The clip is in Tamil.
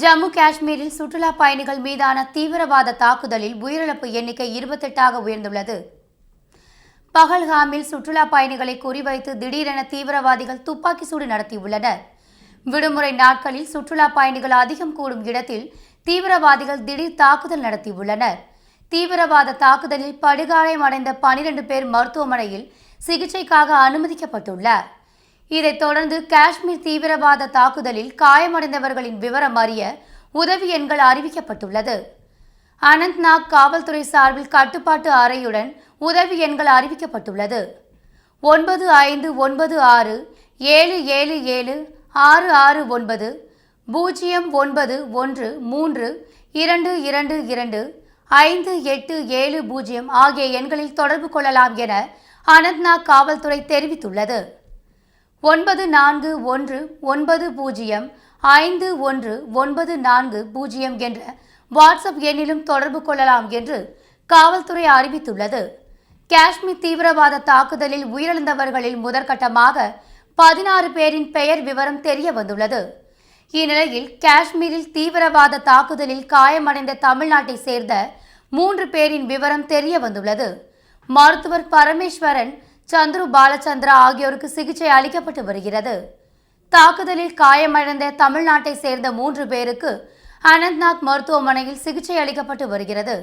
ஜம்மு காஷ்மீரில் சுற்றுலா பயணிகள் மீதான தீவிரவாத தாக்குதலில் உயிரிழப்பு எண்ணிக்கை இருபத்தெட்டாக உயர்ந்துள்ளது. பகல்காமில் சுற்றுலா பயணிகளை குறிவைத்து திடீரென தீவிரவாதிகள் துப்பாக்கி சூடு நடத்தியுள்ளனர். விடுமுறை நாட்களில் சுற்றுலா பயணிகள் அதிகம் கூடும் இடத்தில் தீவிரவாதிகள் திடீர் தாக்குதல் நடத்தியுள்ளனர். தீவிரவாத தாக்குதலில் படுகாயமடைந்த பனிரெண்டு பேர் மருத்துவமனையில் சிகிச்சைக்காக அனுமதிக்கப்பட்டுள்ளார். இதைத் தொடர்ந்து காஷ்மீர் தீவிரவாத தாக்குதலில் காயமடைந்தவர்களின் விவரம் அறிய உதவி எண்கள் அறிவிக்கப்பட்டுள்ளது. அனந்த்நாக் காவல்துறை சார்பில் கட்டுப்பாட்டு அறையுடன் உதவி எண்கள் அறிவிக்கப்பட்டுள்ளது. ஒன்பது ஐந்து ஒன்பது ஆறு ஏழு ஏழு ஏழு ஆறு ஆறு ஒன்பது பூஜ்ஜியம் ஒன்பது ஒன்று மூன்று இரண்டு இரண்டு இரண்டு ஐந்து எட்டு ஏழு பூஜ்ஜியம் ஆகிய எண்களில் தொடர்பு கொள்ளலாம் என அனந்த்நாக் காவல்துறை தெரிவித்துள்ளது. ஒன்பது நான்கு ஒன்று ஒன்பது பூஜ்ஜியம் ஐந்து ஒன்று ஒன்பது நான்கு பூஜ்ஜியம் என்ற வாட்ஸ்அப் எண்ணிலும் தொடர்பு கொள்ளலாம் என்று காவல்துறை அறிவித்துள்ளது. காஷ்மீர் தீவிரவாத தாக்குதலில் உயிரிழந்தவர்களில் முதற்கட்டமாக பதினாறு பேரின் பெயர் விவரம் தெரிய வந்துள்ளது. இந்நிலையில் காஷ்மீரில் தீவிரவாத தாக்குதலில் காயமடைந்த தமிழ்நாட்டை சேர்ந்த மூன்று பேரின் விவரம் தெரிய வந்துள்ளது. மருத்துவர் பரமேஸ்வரன் சந்துரு பாலச்சந்திரா ஆகியோருக்கு சிகிச்சை அளிக்கப்பட்டு வருகிறது. தாக்குதலில் காயமடைந்த தமிழ்நாட்டை சேர்ந்த மூன்று பேருக்கு அனந்த்நாக் மருத்துவமனையில் சிகிச்சை அளிக்கப்பட்டு வருகிறது.